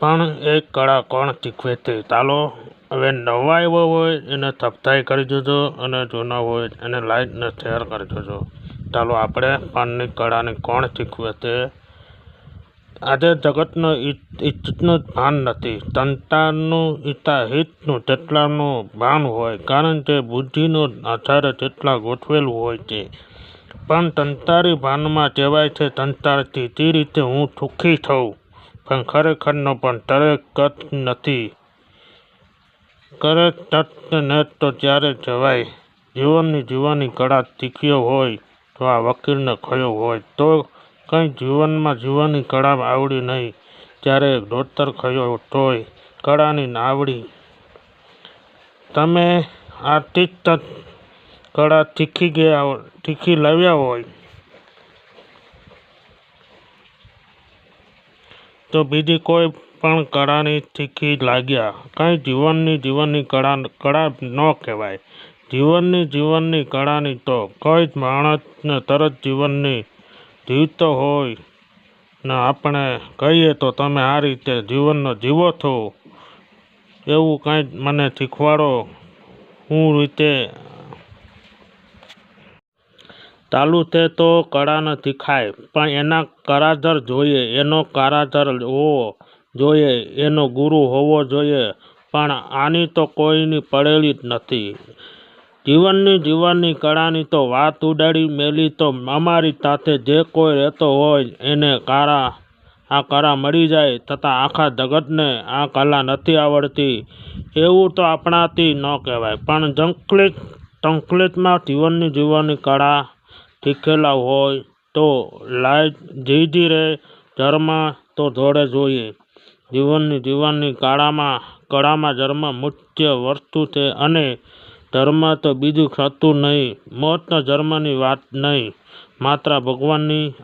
પણ એ કળા કોણ શીખવે તે ચાલો. હવે નવા આવ્યો હોય એને સબસ્ક્રાઈબ કરી દેજો અને જૂના હોય એને લાઈક ને શેર કરી દેજો ચાલો આપણે પાનની કળાને કોણ શીખવે તે? આજે જગતનો ઈચ્છનું ભાન નથી. સંતાનનું ઈતા હિતનું જેટલાનું ભાન હોય, કારણ કે બુદ્ધિનો આધારે જેટલા ગોઠવેલું હોય છે પણ સંસારી ભાનમાં કહેવાય છે સંસારથી તે રીતે હું સુખી થઉં. પણ ખરેખરનો પણ તરે કત નથી. કરે તત ને તો ત્યારે જવાય. જીવનની જીવવાની કળા શીખ્યો હોય તો આ વકીલને ખયો હોય. તો કંઈ જીવનમાં જીવવાની કળા આવડી નહીં. ત્યારે ધોતર ખયો તોય કળાની નાવડી તમે આર્ટિસ્ટ કળા શીખી ગયા શીખી લાવ્યા હોય. તો બીજી કોઈ પણ કળાની શીખી લાગ્યા. કંઈ જીવનની જીવનની કળા કળા ન કહેવાય. જીવનની જીવનની કળાની તો કોઈ જ માણસને તરત જીવનની જીવતો હોય. ને આપણે કહીએ તો તમે આ રીતે જીવનનો જીવો છો. એવું કંઈ મને શીખવાડો. હું રીતે ચાલુ છે તો કળા નથી ખાય, પણ એના કરાધર જોઈએ, એનો કારાગર હોવો જોઈએ, એનો ગુરુ હોવો જોઈએ, પણ આની તો કોઈની પડેલી જ નથી. જીવનની જીવનની કળાની તો વાત ઉડાડી મેલી તો અમારી સાથે જે કોઈ રહેતો હોય એને કારા, આ કળા મળી જાય છતાં આખા જગતને આ કલા નથી આવડતી. એવું તો આપણાથી ન કહેવાય, પણ જંકલિત સંકલિતમાં જીવનની જીવનની કળા શીખેલા હોય તો લાઈટ ધીરે ધીરે ધર્મમાં તો જોડે જોઈએ. જીવનની જીવનની કાળામાં, કળામાં ધર્મ મુખ્ય વસ્તુ છે અને ધર્મ તો બીજું થતું નહીં મોતના ધર્મની વાત નહીં. માત્ર ભગવાનની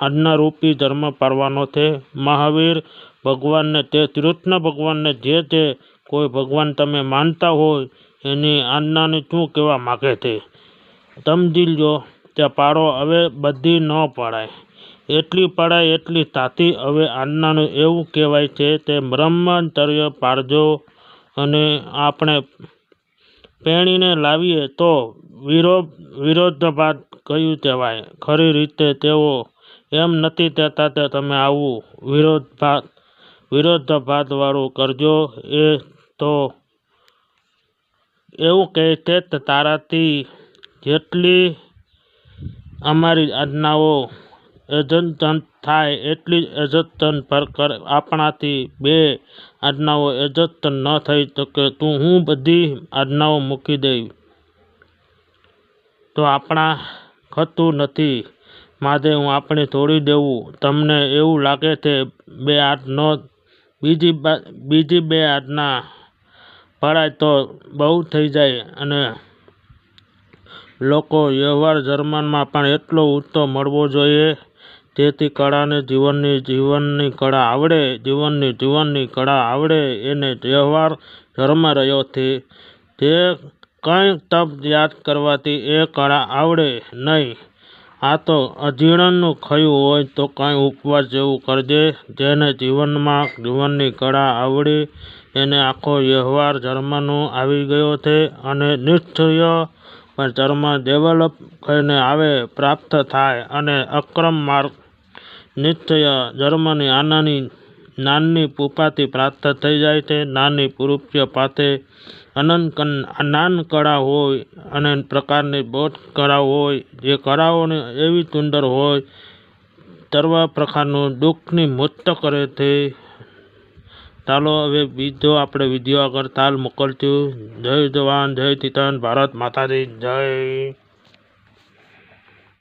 આજ્ઞારૂપી ધર્મ પાળવાનો છે. મહાવીર ભગવાનને તે કૃષ્ણ ભગવાનને જે તે કોઈ ભગવાન તમે માનતા હોય એની આજ્ઞાને શું કહેવા માગે છે? સમજી લ્યો તે પાડો હવે બધી ન પડાય. એટલી પડાય એટલી તાતી હવે આજ્ઞાનું એવું કહેવાય છે તે બ્રહ્મચર્ય પાળજો અને આપણે પેણીને લાવીએ તો વિરોધ વિરોધાભાસ કયું કહેવાય? ખરી રીતે તેઓ એમ નથી કહેતા કે તમે આવું વિરોધાભાસ, વિરોધાભાસવાળું કરજો. એ તો એવું કહે છે તારાથી જેટલી અમારી આજ્ઞાઓ અદ્યતન થાય એટલી અજતન પર આપણાથી બે આજ્ઞાઓ અજતન ન થઈ શકે તો હું બધી આજ્ઞાઓ મૂકી દઈશ. તો આપણા ખતું નથી. માટે હું આપણે છોડી દેવું. તમને એવું લાગે છે બે હાથ ન, બીજી બીજી બે આજ્ઞા પડાય તો બહુ થઈ જાય અને લોકો વ્યવહાર જર્મનમાં પણ એટલો ઊંચો મળવો જોઈએ. જેથી કળાને જીવનની જીવનની કળા આવડે, જીવનની જીવનની કળા આવડે એને વ્યવહાર રહ્યો છે. જે કંઈ તપ યાદ કરવાથી એ કળા આવડે નહીં. આ તો અજીર્ણનું ખયું હોય તો કાંઈ ઉપવાસ જેવું કરજે, જેને જીવનમાં જીવનની કળા આવડી એને આખો વ્યવહાર ધર્મનો આવી ગયો છે અને નિશ્ચય પણ ધર્મ ડેવલપ થઈને આવે, પ્રાપ્ત થાય અને અક્રમ માર્ગ નિશ્ચય ધર્મની આનાની નાની ઉપાધિ પ્રાપ્ત થઈ જાય છે. નાની પુરુષ્ય પાસે અનંત નાન કળા હોય અને પ્રકારની બોધ કળા હોય, જે કળાઓને એવી સુંદર હોય સર્વ પ્રકારનું દુઃખની મુક્ત કરે છે. ચાલો હવે બીજો આપણે વીડિયો આગળ તાલ મોકલશું. જય જવાન, જય કિસાન ભારત માતાજી, જય.